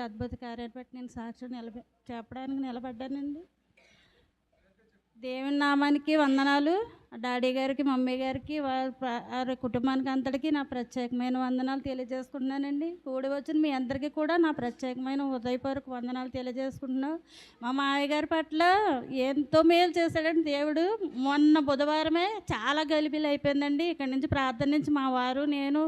దేవుడు అద్భుత కార్యాలు బట్టి నేను సాక్ష్యం నిలబ చెప్పడానికి నిలబడ్డానండి. దేవుని నామానికి వందనాలు. డాడీ గారికి మమ్మీ గారికి వారి వారి కుటుంబానికి అంతటికి నా ప్రత్యేకమైన వందనాలు తెలియజేసుకుంటున్నానండి. కూడి వచ్చిన మీ అందరికీ కూడా నా ప్రత్యేకమైన హృదయపూర్వక వందనాలు తెలియజేసుకుంటున్నాను. మా మాయగారి పట్ల ఎంతో మేలు చేశాడండి దేవుడు. మొన్న బుధవారమే చాలా గలిబిలు అయిపోయిందండి ఇక్కడి నుంచి ప్రార్థన నుంచి మా వారు నేను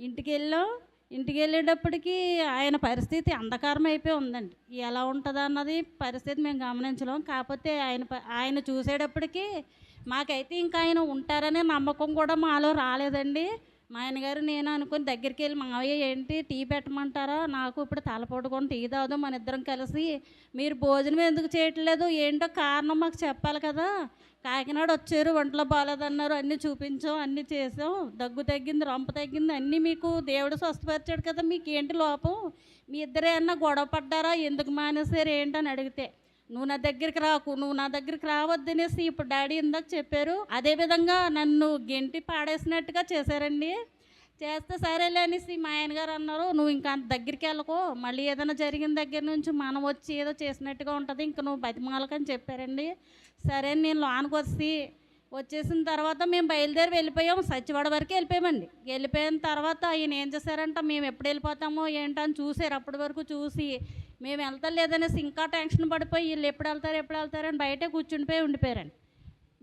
ఇంటికి వెళ్ళాం. ఇంటికి వెళ్ళేటప్పటికి ఆయన పరిస్థితి అంధకారం అయిపోయి ఉందండి ఎలా ఉంటుంది అన్నది పరిస్థితి మేము గమనించలేం. కాకపోతే ఆయన ప- ఆయన చూసేటప్పటికి మాకైతే ఇంకా ఆయన ఉంటారనే నమ్మకం కూడా మాలో రాలేదండి. మా ఆయనగారు నేను అనుకుని దగ్గరికి వెళ్ళి మావయ్య ఏంటి టీ పెట్టమంటారా? నాకు ఇప్పుడు తలపొడుకొని టీ తాగుదాం మన ఇద్దరం కలిసి. మీరు భోజనం ఎందుకు చేయట్లేదు? ఏంటో కారణం మాకు చెప్పాలి కదా. కాకినాడ వచ్చారు ఒంట్లో బాగాలేదన్నారు. అన్నీ చూపించాం అన్నీ చేసాం. దగ్గు తగ్గింది రొంప తగ్గింది అన్నీ మీకు దేవుడు స్వస్థపరిచాడు కదా మీకు ఏంటి లోపం? మీ ఇద్దరే అన్నా గొడవ పడ్డారా? ఎందుకు మానేసారు ఏంటని అడిగితే నువ్వు నా దగ్గరికి రాకు నువ్వు నా దగ్గరికి రావద్దనేసి ఇప్పుడు డాడీ ఇందాక చెప్పారు. అదేవిధంగా నన్ను గెంటి పాడేసినట్టుగా చేశారండి. చేస్తే సరేలే అనేసి మా ఆయన గారు అన్నారు నువ్వు ఇంకా అంత దగ్గరికి వెళ్ళకో మళ్ళీ ఏదైనా జరిగిన దగ్గర నుంచి మనం వచ్చి ఏదో చేసినట్టుగా ఉంటుంది ఇంకా నువ్వు బతిమాలకని చెప్పారండి. సరే నేను లోనికి వచ్చి వచ్చేసిన తర్వాత మేము బయలుదేరి వెళ్ళిపోయాం సచివాడ వరకు వెళ్ళిపోయామండి. వెళ్ళిపోయిన తర్వాత ఆయన ఏం చేశారంట మేము ఎప్పుడు వెళ్ళిపోతామో ఏంటో అని చూసారు అప్పటి వరకు చూసి మేము వెళ్తా లేదనేసి ఇంకా టెన్షన్ పడిపోయి వీళ్ళు ఎప్పుడు వెళ్తారు ఎప్పుడు వెళ్తారని బయటే కూర్చుండిపోయి ఉండిపోయారండి.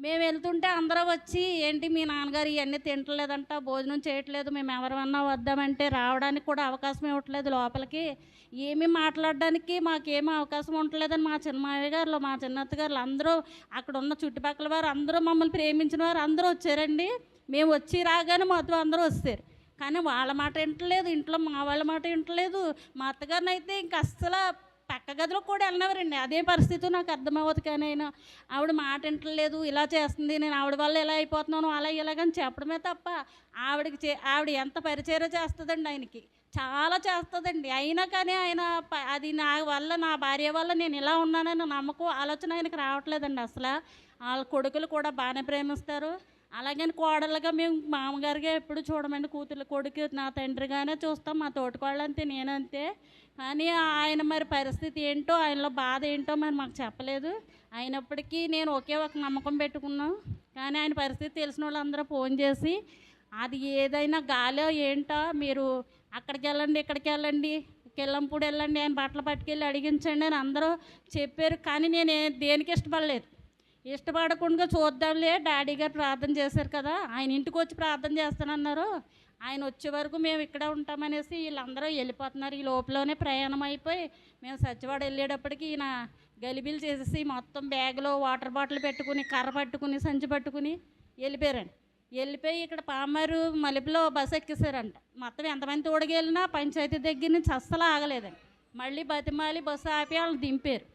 మేము వెళ్తుంటే అందరూ వచ్చి ఏంటి మీ నాన్నగారు ఇవన్నీ తింటలేదంట భోజనం చేయట్లేదు మేము ఎవరన్నా వద్దామంటే రావడానికి కూడా అవకాశం ఇవ్వట్లేదు లోపలికి. ఏమీ మాట్లాడడానికి మాకేమీ అవకాశం ఉండలేదని మా చిన్నమాయ గారు మా చిన్నత్త గారు అందరూ అక్కడ ఉన్న చుట్టుపక్కల వారు అందరూ మమ్మల్ని ప్రేమించిన వారు అందరూ వచ్చారండి. మేము వచ్చి రాగానే మొత్తం అందరూ వస్తారు. కానీ వాళ్ళ మాట వింటలేదు ఇంట్లో మా వాళ్ళ మాట వింటలేదు. మా అత్తగారిని అయితే ఇంక అస్సలు పక్క గదిలో కూడా వెళ్ళినవారండి అదే పరిస్థితి నాకు అర్థమవ్వదు కానీ అయినా ఆవిడ మాట వింటలేదు ఇలా చేస్తుంది నేను ఆవిడ వల్ల ఇలా అయిపోతున్నాను అలా ఇలాగని చెప్పడమే తప్ప ఆవిడకి చే ఆవిడ ఎంత పరిచయం చేస్తుందండి ఆయనకి? చాలా చేస్తుందండి. అయినా కానీ ఆయన ప- అది నా వల్ల నా భార్య వల్ల నేను ఇలా ఉన్నానని నమ్మకం ఆలోచన ఆయనకి రావట్లేదండి అసలు. వాళ్ళ కొడుకులు కూడా బాగానే ప్రేమిస్తారు. అలాగని కోడలుగా మేము మామగారిగా ఎప్పుడు చూడమండి. కూతురు కొడుకు నా తండ్రిగానే చూస్తాం మా తోటికోళ్ళంతే నేనంతే. కానీ ఆయన మరి పరిస్థితి ఏంటో ఆయనలో బాధ ఏంటో మరి మాకు చెప్పలేదు. అయినప్పటికీ నేను ఒకే ఒక నమ్మకం పెట్టుకున్నాం. కానీ ఆయన పరిస్థితి తెలిసిన వాళ్ళందరూ ఫోన్ చేసి అది ఏదైనా గాలో ఏంటో మీరు అక్కడికి వెళ్ళండి ఇక్కడికి వెళ్ళండి కిల్లంపూడి వెళ్ళండి ఆయన బట్టలు పట్టుకెళ్ళి అడిగించండి అని అందరూ చెప్పారు. కానీ నేను దేనికి ఇష్టపడలేదు. ఇష్టపడకుండా చూద్దాంలే. డాడీ గారు ప్రార్థన చేశారు కదా ఆయన ఇంటికి వచ్చి ప్రార్థన చేస్తానన్నారు. ఆయన వచ్చే వరకు మేము ఇక్కడే ఉంటామనేసి వీళ్ళందరూ వెళ్ళిపోతున్నారు. ఈ లోపలనే ప్రయాణం అయిపోయి మేము సచ్చివాడ వెళ్ళేటప్పటికి ఈయన గలిబిలు చేసేసి మొత్తం బ్యాగ్లో వాటర్ బాటిల్ పెట్టుకుని కర్ర పట్టుకుని సంచి పట్టుకుని వెళ్ళిపోయారండి. వెళ్ళిపోయి ఇక్కడ పామారు మలుపులో బస్సు ఎక్కేసారంట మొత్తం ఎంతమంది తోడుకెళ్ళినా పంచాయతీ దగ్గర నుంచి అస్సలు ఆగలేదండి. మళ్ళీ బతిమాలి బస్సు ఆపి వాళ్ళని దింపారు.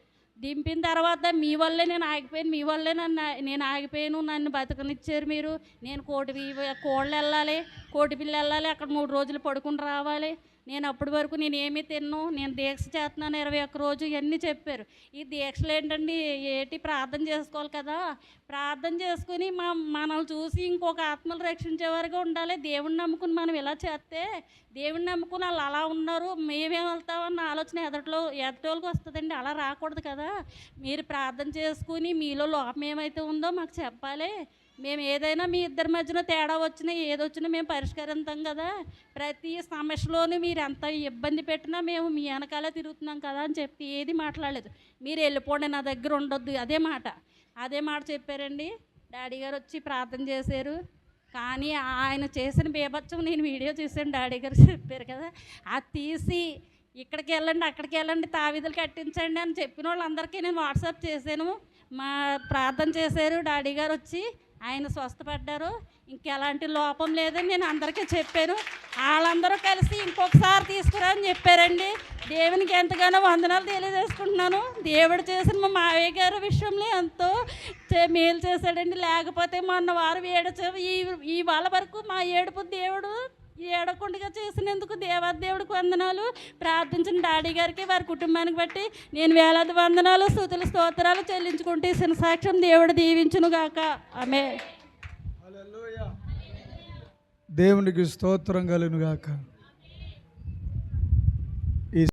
దింపిన తర్వాత మీ వల్లే నేను ఆగిపోయాను మీ వల్లే నన్ను నేను ఆగిపోయాను నన్ను బతకనిచ్చారు మీరు. నేను కోటి కోళ్ళు వెళ్ళాలి కోటి పిల్ల వెళ్ళాలి అక్కడ మూడు రోజులు పడుకుని రావాలి. నేను అప్పటి వరకు నేను ఏమీ తిన్ను నేను దీక్ష చేస్తున్నాను ఇరవై ఒక్క రోజు ఇవన్నీ చెప్పారు. ఈ దీక్షలు ఏంటండి? ఏటి? ప్రార్థన చేసుకోవాలి కదా. ప్రార్థన చేసుకుని మా మనల్ని చూసి ఇంకొక ఆత్మలు రక్షించే వరకు ఉండాలి. దేవుణ్ణి నమ్ముకుని మనం ఇలా చేస్తే దేవుణ్ణి నమ్ముకుని వాళ్ళు అలా ఉన్నారు. మేమేం వెళ్తామన్న ఆలోచన ఎదట్లో ఎదటోళ్ళకి వస్తుందండి. అలా రాకూడదు కదా. మీరు ప్రార్థన చేసుకుని మీలో లోపం ఏమైతే ఉందో మాకు చెప్పాలి. మేము ఏదైనా మీ ఇద్దరి మధ్యన తేడా వచ్చినా ఏదొచ్చినా మేము పరిష్కరిస్తాం కదా. ప్రతి సమస్యలోనూ మీరు ఎంత ఇబ్బంది పెట్టినా మేము మీ వెనకాలే తిరుగుతున్నాం కదా అని చెప్పి ఏది మాట్లాడలేదు. మీరు వెళ్ళిపోండి నా దగ్గర ఉండొద్దు. అదే మాట. అదే మాట చెప్పారండి. డాడీ గారు వచ్చి ప్రార్థన చేశారు. కానీ ఆయన చేసిన బీభత్సం నేను వీడియో చూసాను డాడీ గారు చెప్పారు కదా. అది తీసి ఇక్కడికి వెళ్ళండి అక్కడికి వెళ్ళండి తావిధులు కట్టించండి అని చెప్పిన వాళ్ళందరికీ నేను వాట్సాప్ చేశాను. మా ప్రార్థన చేశారు డాడీ గారు వచ్చి ఆయన స్వస్థపడ్డారు. ఇంకెలాంటి లోపం లేదని నేను అందరికీ చెప్పాను. వాళ్ళందరూ కలిసి ఇంకొకసారి తీసుకురా అని చెప్పారండి. దేవునికి ఎంతగానో వందనాలు తెలియజేసుకుంటున్నాను. దేవుడు చేసిన మా మావయ్య గారి విషయంలో ఎంతో చే- మేలు చేశాడండి. లేకపోతే మొన్న వారు ఏడు ఈ ఈ వాళ్ళ వరకు మా ఏడుపు దేవుడు ఏడకుండా చేసినందుకు దేవాదేవుడికి వందనాలు. ప్రార్థించిన డాడీ గారికి వారి కుటుంబానికి బట్టి నేను వేలాది వందనాలు స్థుతులు స్తోత్రాలు చెల్లించుకుంటే ఇసిన సాక్ష్యం దేవుడు దీవించునుగాక. ఆమె దేవునికి స్తోత్రం కలుగునుగాక.